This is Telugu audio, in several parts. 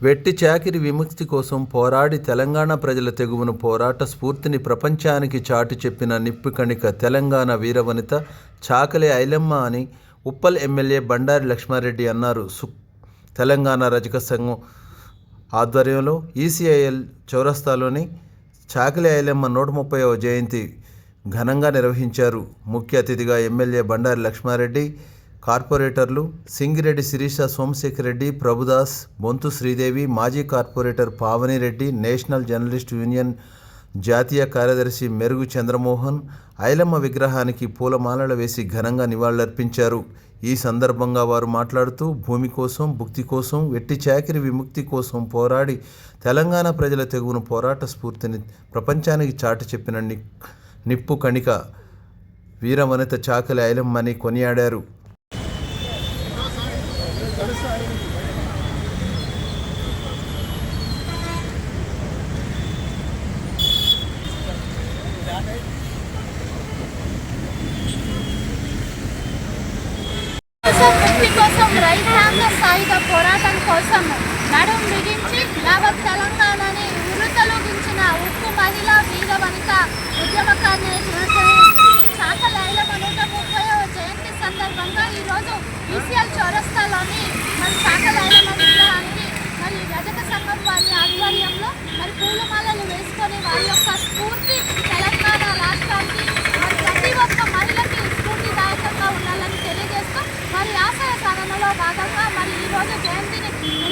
వెట్టి చాకిరి విముక్తి కోసం పోరాడి తెలంగాణ ప్రజల తెగువను పోరాట స్ఫూర్తిని ప్రపంచానికి చాటి చెప్పిన నిప్పుకణిక తెలంగాణ వీరవనిత చాకలి ఐలమ్మ అని ఉప్పల్ ఎమ్మెల్యే బండారి లక్ష్మారెడ్డి అన్నారు. సు తెలంగాణ రజక సంఘం ఆధ్వర్యంలో ఈసీఐఎల్ చౌరస్తాలోని చాకలి ఐలమ్మ నూట ముప్పైవ జయంతి ఘనంగా నిర్వహించారు. ముఖ్య అతిథిగా ఎమ్మెల్యే బండారి లక్ష్మారెడ్డి కార్పొరేటర్లు సింగిరెడ్డి శిరీష సోమశేఖర్ రెడ్డి ప్రభుదాస్ బొంతు శ్రీదేవి మాజీ corporator Pavani Reddy national journalist union జాతీయ కార్యదర్శి మెరుగు చంద్రమోహన్ ఐలమ్మ విగ్రహానికి పూలమాలలు వేసి ఘనంగా నివాళులర్పించారు. ఈ సందర్భంగా వారు మాట్లాడుతూ భూమి కోసం భుక్తి కోసం వెట్టి చాకిరి విముక్తి కోసం పోరాడి తెలంగాణ ప్రజల తెగును పోరాట స్ఫూర్తిని ప్రపంచానికి చాటి చెప్పిన నిప్పు కణిక వీరవనిత చాకలి ఐలమ్మని కొనియాడారు. కోసం కోసం రైతాంగ సాయుధ పోరాటం కోసం నడుం బిగించి యావత్ తెలంగాణని ఉరుతలుగించిన ఉక్కు మహిళ వీర వనిత ఉద్యమకారిణి చాకల ఐలమ్మ నూట ముప్పై జయంతి సందర్భంగా ఈరోజు ఈసీఎల్ చౌరస్తాలోని మరి చాకల ఐలమ్మ విగ్రహానికి మరి రజక సంఘం వారి ఆధ్వర్యంలో మరి పూలమాలలు వేసుకొని వారి యొక్క స్ఫూర్తి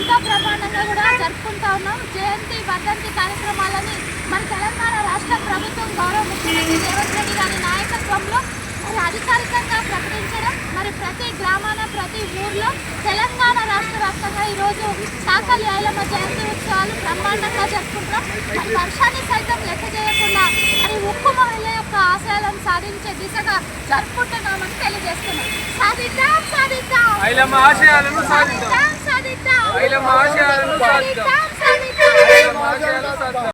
ఎంతో బ్రహ్మాండంగా కూడా జరుపుకుంటా ఉన్నాం. జయంతి వర్ధంతి కార్యక్రమాలని మన తెలంగాణ రాష్ట్ర ప్రభుత్వం గౌరవ ముఖ్యమంత్రి రేవంత్ రెడ్డి గారి నాయకత్వంలో మరి అధికారికంగా ప్రకటించడం మరి ప్రతి గ్రామాన ప్రతి ఊర్లో తెలంగాణ రాష్ట్ర వ్యాప్తంగా ఈరోజు సాకలి ఐలమ్మ జయంతి ఉత్సవాలు బ్రహ్మాండంగా జరుపుకుంటున్నాం. మరి వర్షాన్ని సైతం లెక్క చేయకుండా మరి ఉక్కు మహిళ యొక్క ఆశయాలను సాధించే దిశగా జరుపుకుంటున్నామని తెలియజేస్తున్నాం. సాధిద్దాం సాధిద్దాం. ఆశయాలను సాధిద్దాం. 八千八十